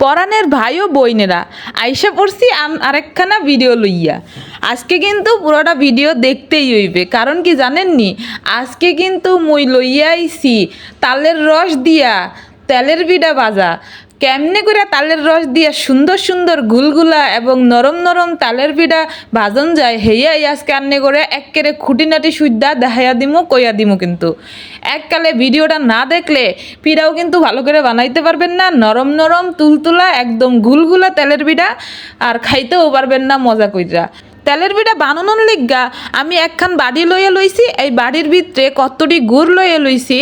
পরাণের ভাই ও বইনেরা আইসা পড়ছি আরেকখানা ভিডিও লইয়া। আজকে কিন্তু পুরোটা ভিডিও দেখতেই হইবে, কারণ কি জানেননি? আজকে কিন্তু মুই লইয়া আইছি, তালের রস দিয়া তেলের বিডা ভাজা। কেমনে করে তালের রস দিয়া সুন্দর সুন্দর গুলগুলা এবং নরম নরম তালের পিঠা ভাজন যায় হেয়াই আজকে আন্নে করে একেরে খুঁটিনাটি সুদ্দা দেখাইয়া দিমু, কইয়া দিমু কিন্তু। এককালে ভিডিওটা না দেখলে পিঠাও কিন্তু ভালো করে বানাইতে পারবেন না, নরম নরম তুলতুলা একদম গুলগুলা তেলের পিঠা আর খাইতেও পারবেন না মজা কইরা। তেলের পিঠা বানানোর লিগা আমি একখান বাড়ি লইয়া লইছি, এই বাড়ির ভিতরে কতটি গুড় লইয়া লইছি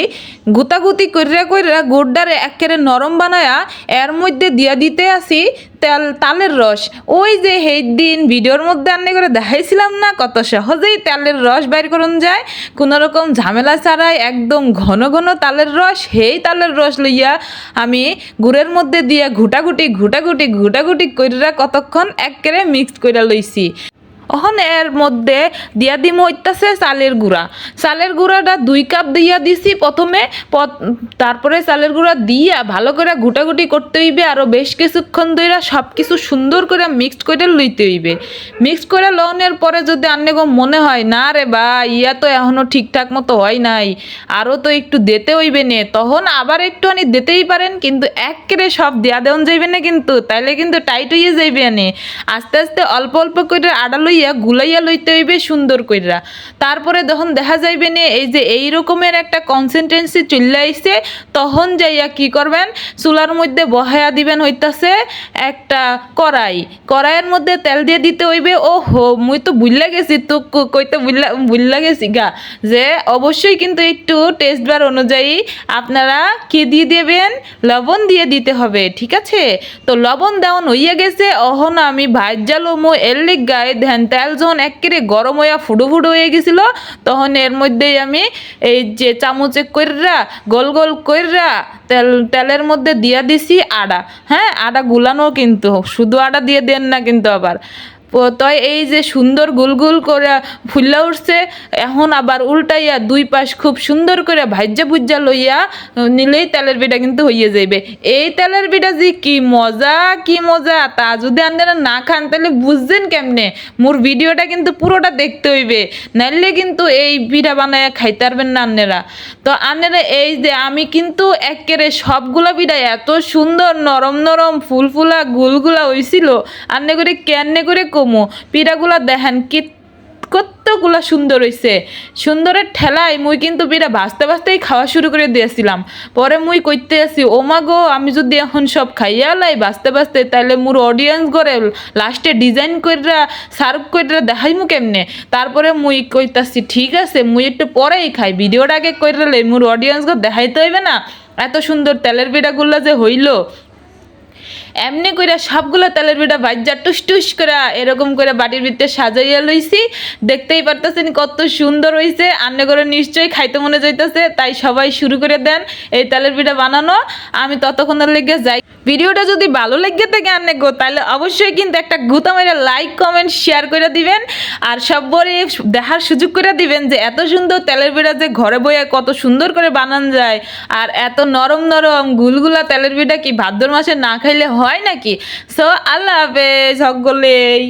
গুতাগুতি কইরা কইরা গুড়ডারে একেবারে নরম বানায়া এর মধ্যে দিয়া দিতে আসি তেল, তালের রস। ওই যে সেই দিন ভিডিওর মধ্যে আন্নে করে দেখাইছিলাম না, কত সহজেই তেলের রস বাইর করুন যায়। কোনো রকম ঝামেলা ছাড়াই একদম ঘন ঘন তালের রস, সেই তালের রস লইয়া আমি গুড়ের মধ্যে দিয়া ঘুটাঘুটি ঘুটাঘুটি ঘুটাঘুটি কইরা কতক্ষণ একেবারে মিক্সড কইরা লইছি। অহন এর মধ্যে দিয়া দিম হইতাছে চালের গুঁড়া। চালের গুঁড়াটা দুই কাপ দিয়া দিছি প্রথমে তারপরে চালের গুঁড়া দিয়া ভালো করে ঘুটাঘুটি করতে হইবে আরও বেশ কিছুক্ষণ ধরে সব কিছু সুন্দর করে মিক্সড করে লইতে হইবে। মিক্সড করে লওয়ানোর পরে যদি আন্নে গো মনে হয়, না রে বা ইয়া তো এখনও ঠিকঠাক মতো হয় নাই আরও তো একটু দিতে হইবে নে, তখন আবার একটুখানি দিতেই পারেন, কিন্তু একেরে সব দেয়া দেওয়ান যাইবে না কিন্তু, তাইলে কিন্তু টাইট হইয়া যাইবে নে আস্তে আস্তে অল্প অল্প করে আডা লইয়া গুলাইয়া লইতে হইবে সুন্দর কইরা। তারপরে যখন দেখা যাইবে নে, এই যে এই রকমের একটা কনসেন্ট্রেন্সি চলে আইছে, তখন যাইয়া কি করবেন? চুলার মধ্যে বহায়া দিবেন হইতাছে একটা কড়াই। কড়াইয়ের মধ্যে তেল দিয়ে দিতে হইবে ও হো মুই তো বুঝলা গেছি, তো কইতে বুঝলা গেছি গা। যে অবশ্যই কিন্তু একটু টেস্ট বার অনুযায়ী আপনারা কি দিয়ে দেবেন? লবণ দিয়ে দিতে হবে, ঠিক আছে? তো লবণ দেওয়ান হইয়া গেছে, অহন আমি ভাজ্জালো মো এর গায়ে ধ্যান তেল যখন একেবারে গরম হইয়া ফুডু ফুডু হয়ে গেছিল, তখন এর মধ্যেই আমি এই যে চামচে কইরা, গোল গোল কইরা তেল, তেলের মধ্যে দিয়া দিছি আডা হ্যাঁ আডা গুলানো কিন্তু, শুধু আডা দিয়ে দেন না কিন্তু আবার। তয় এই যে সুন্দর গুলগুল করে ফুল্লা উঠছে, এখন আবার উল্টাইয়া দুই পাশ খুব সুন্দর করে ভাজ্যা ভুজ্জা লইয়া নিলেই তেলের পিঠা কিন্তু হইয়া যাইবে। এই তেলের পিঠা যে কি মজা কি মজা, তা যদি আপনারা না খান, তাহলে বুঝছেন কেমনে? মোর ভিডিওটা কিন্তু পুরোটা দেখতে হইবে। নাইলে কিন্তু এই পিঠা বানায় খাইতে পারবেন না আন্নেরা তো আন্নেরা এই যে আমি কিন্তু একেরে সবগুলা পিঠা এত সুন্দর নরম নরম ফুলফুলা গুলগুলা হইছিল আন্নে করে কেনে করে কমো। পিঠাগুলা দেখেন কি কতগুলা সুন্দর হইছে। সুন্দরের ঠেলায় মুই কিন্তু পিঠা ভাজতে ভাজতেই খাওয়া শুরু করে দিয়েছিলাম। পরে মুই কইতে আসি ও মা গো, আমি যদি এখন সব খাইয়া লাই ভাজতে ভাজতে তাহলে মোর অডিয়েন্স করে লাস্টে ডিজাইন কইরা সার্ভ কইরা দেখাইমু কেমনে? তারপরে মুই কইতাছি, ঠিক আছে, মুই একটু পরেই খাই। ভিডিওটা আগে কইরা লাই, মোর অডিয়েন্স দেখাইতে হইবে না? এত সুন্দর তেলের পিঠাগুলা যে হইল। এমনি কইরা সবগুলো তেলের পিঠা ভাজ্যা টুস টুস করে এরকম করে বাটির ভিতরে সাজাইয়া লইছি। দেখতেই পারতেছেন কত সুন্দর হয়েছে আন্নে করে নিশ্চয়ই খাইতে মনে যাইতেছে, তাই সবাই শুরু করে দেন এই তেলের পিঠা বানানো। আমি ততক্ষণের লেগে যাই। ভিডিওটা যদি ভালো লেগে থাকে আনে গো, তাহলে অবশ্যই কিন্তু একটা গুতা মেরে লাইক কমেন্ট শেয়ার করে দিবেন। আর সব্বরে দেখার সুযোগ করে দিবেন যে এত সুন্দর তেলের পিঠা যে ঘরে বইয়ে কত সুন্দর করে বানান যায়। আর এত নরম নরম গুলগুলা তেলের পিঠা কি ভাদ্র মাসে না খাইলে হয় নাকি? সো আল্লাহ হাফেজ সকলেই